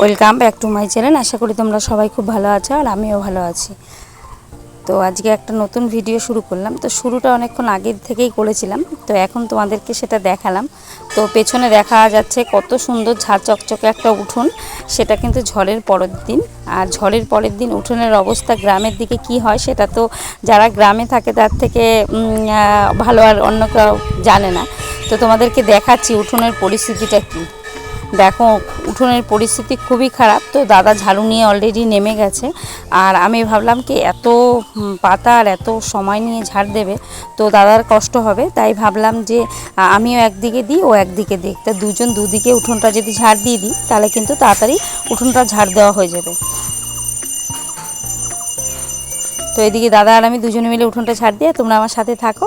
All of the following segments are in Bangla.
Welcome back to my channel আশা করি তোমরা সবাই খুব ভালো আছো আর আমিও ভালো আছি। তো আজকে একটা নতুন ভিডিও শুরু করলাম। তো শুরুটা অনেকক্ষণ আগের থেকেই করেছিলাম। তো এখন তোমাদেরকে সেটা দেখালাম। তো পেছনে দেখা যাচ্ছে কত সুন্দর ঝাড় চকচকে একটা উঠোন। সেটা কিন্তু ঝড়ের পরের দিন। আর ঝড়ের পরের দিন উঠোনের অবস্থা গ্রামের দিকে কি হয় সেটা তো যারা গ্রামে থাকে তার থেকে ভালো আর অন্য কেউ জানে না। তো তোমাদেরকে দেখাচ্ছি উঠোনের পরিস্থিতিটা কী। দেখো, উঠোনের পরিস্থিতি খুবই খারাপ, তো দাদা ঝাড়ু নিয়ে অলরেডি নেমে গেছে। আর আমি ভাবলাম কি, এত পাতা আর এত সময় নিয়ে ঝাড় দেবে, তো দাদার কষ্ট হবে। তাই ভাবলাম যে আমিও একদিকে দিই, ও একদিকে দিই তা দুজন দুদিকে উঠোনটা যদি ঝাড় দিয়ে দিই, তাহলে কিন্তু তাড়াতাড়ি উঠোনটা ঝাড় দেওয়া হয়ে যাবে। তো এদিকে দাদা আর আমি দুজনে মিলে উঠোনটা ছাড় দিয়ে তোমরা আমার সাথে থাকো।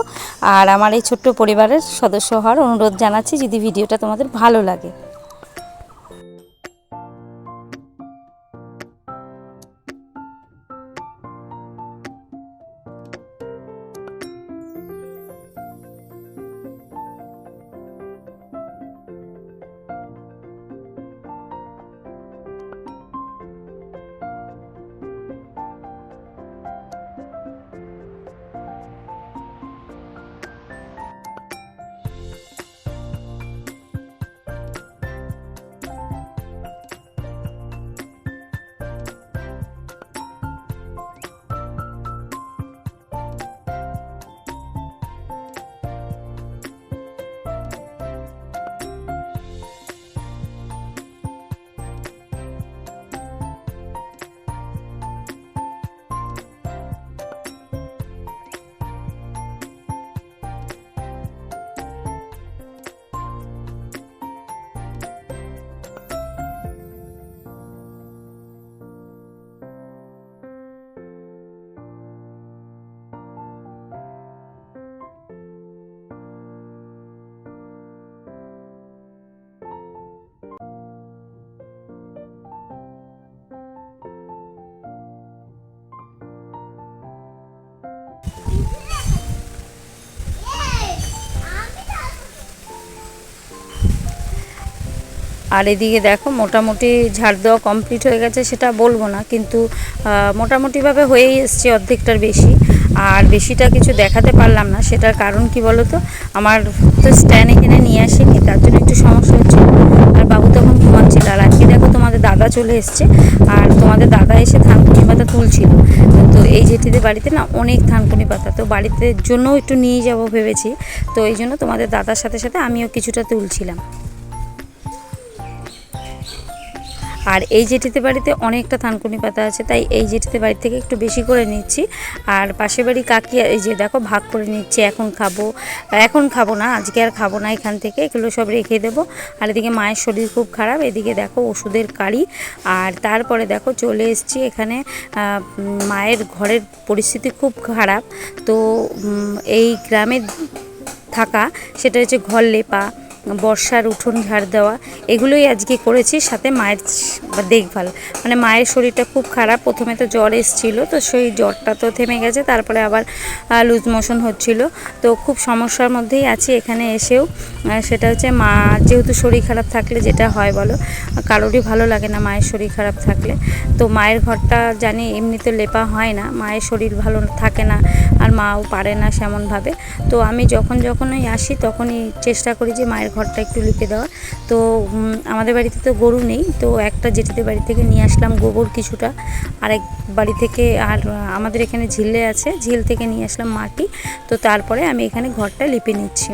আর আমার এই ছোট্ট পরিবারের সদস্য হওয়ার অনুরোধ জানাচ্ছি, যদি ভিডিওটা তোমাদের ভালো লাগে। আর এদিকে দেখো, মোটামুটি ঝাড় দেওয়া কমপ্লিট হয়ে গেছে, সেটা বলব না, কিন্তু মোটামুটিভাবে হয়েই এসছে অর্ধেকটার বেশি। আর বেশিটা কিছু দেখাতে পারলাম না, সেটার কারণ কি বলো তো আমার তো স্ট্যান্ড এখানে নিয়ে আসেনি, তার জন্য একটু সমস্যা হচ্ছে। আর বাবু তখন ঘুমাচ্ছিল, আর আজকে দেখো তোমাদের দাদা চলে এসছে, আর তোমাদের দাদা এসে থানকুনি পাতা তুলছিল। তো এই জেঠিদের বাড়িতে না অনেক থানকুনি পাতা, তো বাড়িতে জন্যও একটু নিয়ে যাব ভেবেছি, তো এই জন্য তোমাদের দাদার সাথে সাথে আমিও কিছুটা তুলছিলাম। আর এই জেঠিতে বাড়িতে অনেকটা থানকুনি পাতা আছে, তাই এই জেঠিতে বাড়ি থেকে একটু বেশি করে নিচ্ছি। আর পাশের বাড়ি কাকি এই যে দেখো, ভাগ করে নিচ্ছে, এখন খাব এখন খাব না, আজকে আর খাব না এখান থেকে, এগুলো সব রেখে দেবো। আর এদিকে মায়ের শরীর খুব খারাপ, এদিকে দেখো ওষুধের কারি। আর তারপরে দেখো চলে এসছি এখানে মায়ের ঘরের পরিস্থিতি খুব খারাপ। তো এই গ্রামে থাকা, সেটা হচ্ছে ঘর লেপা বর্ষার উঠোন ঝাড় দেওয়া, এগুলোই আজকে করেছি। সাথে মায়ের দেখভাল। মানে মায়ের শরীরটা খুব খারাপ। প্রথমে তো জ্বর এসেছিল, তো সেই জ্বরটা তো থেমে গেছে। তারপরে আবার লুজ মোশন হচ্ছিল। তো খুব সমস্যার মধ্যেই আছি এখানে এসেও। সেটা হচ্ছে মা, যেহেতু শরীর খারাপ থাকলে যেটা হয় বলো, কারোরই ভালো লাগে না মায়ের শরীর খারাপ থাকলে। তো মায়ের ঘরটা জানি এমনিতে লেপা হয় না। মায়ের শরীর ভালো থাকে না। আর মাও পারে না সেমনভাবে। তো আমি যখন যখনই আসি তখনই চেষ্টা করি যে মায়ের ঘরটা একটু লিপে দেওয়ার। তো আমাদের বাড়িতে তো গরু নেই। তো একটা জেঠিদের বাড়ি থেকে নিয়ে আসলাম গোবর কিছুটা। আরেক বাড়ি থেকে আর আমাদের এখানে ঝিলে আছে। ঝিল থেকে নিয়ে আসলাম মাটি। তো তারপরে আমি এখানে ঘরটা লিপে নিচ্ছি।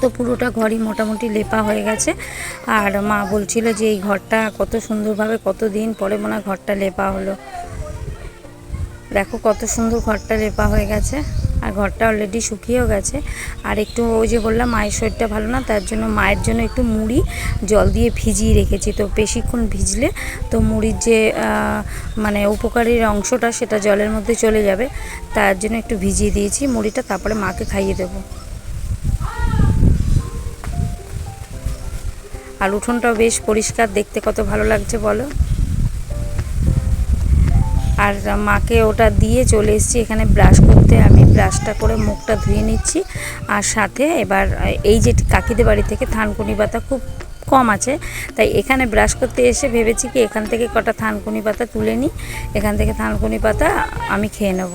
তো পুরোটা ঘরই মোটামুটি লেপা হয়ে গেছে। আর মা বলছিল যে এই ঘরটা কত সুন্দরভাবে কত দিন পরে মনে হয় ঘরটা লেপা হলো। দেখো কত সুন্দর ঘরটা লেপা হয়ে গেছে, আর ঘরটা অলরেডি শুকিয়েও গেছে। আর একটু ওই যে বললাম, মায়ের শরীরটা ভালো না, তার জন্য মায়ের জন্য একটু মুড়ি জল দিয়ে ভিজিয়ে রেখেছি। তো বেশিক্ষণ ভিজলে তো মুড়ির যে মানে উপকারীর অংশটা সেটা জলের মধ্যে চলে যাবে, তার জন্য একটু ভিজিয়ে দিয়েছি মুড়িটা, তারপরে মাকে খাইয়ে দেবো। আর উঠোনটাও বেশ পরিষ্কার, দেখতে কত ভালো লাগছে বলো? আর মাকে ওটা দিয়ে চলে এসেছি এখানে ব্রাশ করতে। আমি ব্রাশটা করে মুখটা ধুয়ে নিচ্ছি। আর সাথে এবার এই যে কাকিদের বাড়ি থেকে থানকুনি পাতা খুব কম আছে। তাই এখানে ব্রাশ করতে এসে ভেবেছি কি এখান থেকে কটা থানকুনি পাতা তুলে নিই। এখান থেকে থানকুনি পাতা আমি খেয়ে নেব।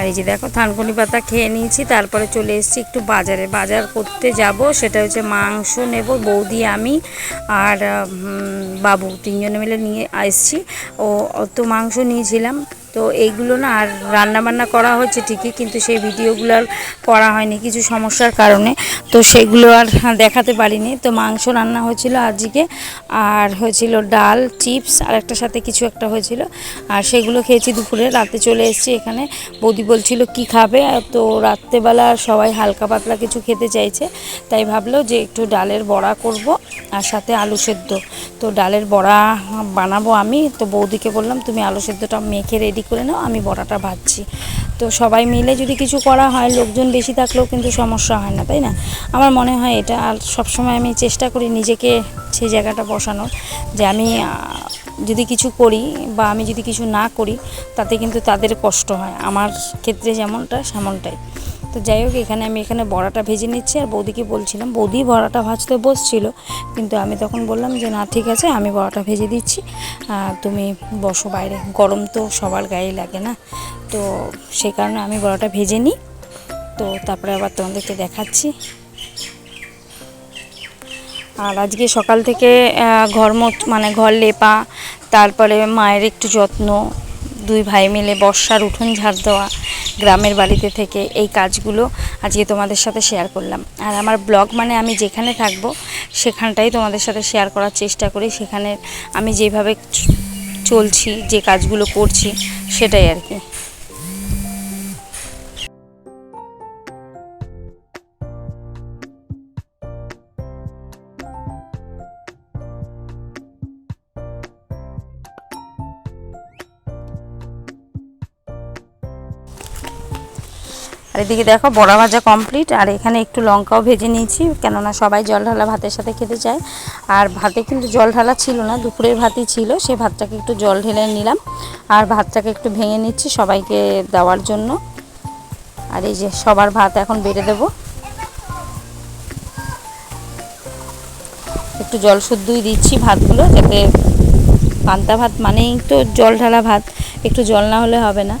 আর এই যে দেখো, থানকুনি পাতা খেয়ে নিয়েছি, তারপরে চলে এসেছি একটু বাজারে। বাজার করতে যাব, সেটা হচ্ছে মাংস নেব, বৌদি, আমি আর বাবু তিনজনে মিলে নিয়ে আসছি ও, অত মাংস নিয়েছিলাম। তো এইগুলো না আর রান্না বান্না করা হচ্ছে ঠিকই, কিন্তু সেই ভিডিওগুলো আর করা হয়নি কিছু সমস্যার কারণে। তো সেগুলো আর দেখাতে পারিনি। তো মাংস রান্না হয়েছিল আজকে, আর হয়েছিল ডাল, চিপস, আর একটা সাথে কিছু একটা হয়েছিল। আর সেগুলো খেয়েছি দুপুরে, রাতে চলে এসেছি এখানে। বৌদি বলছিল, কি খাবে? তো রাত্রেবেলা সবাই হালকা পাতলা কিছু খেতে চাইছে। তাই ভাবলো যে একটু ডালের বড়া করব, আর সাথে আলু সেদ্ধ। তো ডালের বড়া বানাবো আমি। তো বৌদিকে বললাম, তুমি আলু সেদ্ধটা মেখে রেডি করে নাও, আমি বড়াটা ভাজছি। তো সবাই মিলে যদি কিছু করা হয়, লোকজন বেশি থাকলেও কিন্তু সমস্যা হয় না, তাই না? আমার মনে হয় এটা, আর সবসময় আমি চেষ্টা করি নিজেকে সেই জায়গাটা বসানোর, যে আমি যদি কিছু করি বা আমি যদি কিছু না করি, তাতে কিন্তু তাদের কষ্ট হয়। আমার ক্ষেত্রে যেমনটা, সেমনটাই। তো যাই হোক, এখানে আমি এখানে বড়াটা ভেজে নিচ্ছি আর বৌদিকে বলছিলাম, বৌদি বড়াটা ভাজতে বসছিল। কিন্তু আমি তখন বললাম যে, না, ঠিক আছে, আমি বড়াটা ভেজে দিচ্ছি। তুমি বসো বাইরে, গরম তো সবার গায়ে লাগে না। তো সেই কারণে আমি বড়াটা ভেজে নিই। তো তারপরে আবার তোমাদেরকে দেখাচ্ছি। আর আজকে সকাল থেকে ঘর মানে ঘর লেপা, তারপরে মায়ের একটু যত্ন দুই ভাই মিলে বর্ষার উঠোন ঝাড় দেওয়া গ্রামের বাড়িতে থেকে এই কাজগুলো আজকে তোমাদের সাথে শেয়ার করলাম। আর আমার ব্লগ মানে আমি যেখানে থাকব, সেখানটাই তোমাদের সাথে শেয়ার করার চেষ্টা করি। সেখানে আমি যেভাবে চলছি, যে কাজগুলো করছি, সেটাই আর কি। আর এদিকে দেখো, বড়া ভাজা কমপ্লিট আর এখানে একটু লঙ্কাও ভেজে নিয়েছি, কেননা সবাই জল ঢালা ভাতের সাথে খেতে চায়। আর ভাতে কিন্তু জল ঢালা ছিল না, দুপুরের ভাতই ছিল সেই ভাতটাকে একটু জল ঢেলে নিলাম। আর ভাতটাকে একটু ভেঙে নিচ্ছি সবাইকে দেওয়ার জন্য। আর এই যে সবার ভাত এখন বেড়ে দেবো। একটু জল শুদ্ধই দিচ্ছি ভাতগুলো, যাতে পান্তা ভাত মানেই তো জল ঢালা ভাত, একটু জল না হলে হবে না।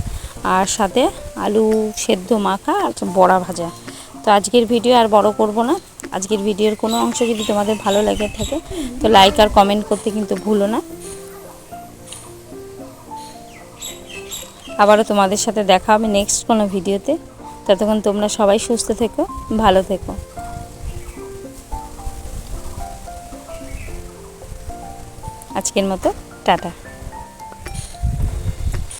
আর সাথে আলু সেদ্ধ মাখা আর বড়া ভাজা। তো আজকের ভিডিও আর বড় করব না। আজকের ভিডিওর কোনো অংশ যদি তোমাদের ভালো লেগে থাকে, তো লাইক আর কমেন্ট করতে কিন্তু ভুলো না। আবারও তোমাদের সাথে দেখা হবে নেক্সট কোনো ভিডিওতে। ততক্ষণ তোমরা সবাই সুস্থ থেকো, ভালো থেকো। আজকের মতো, টাটা।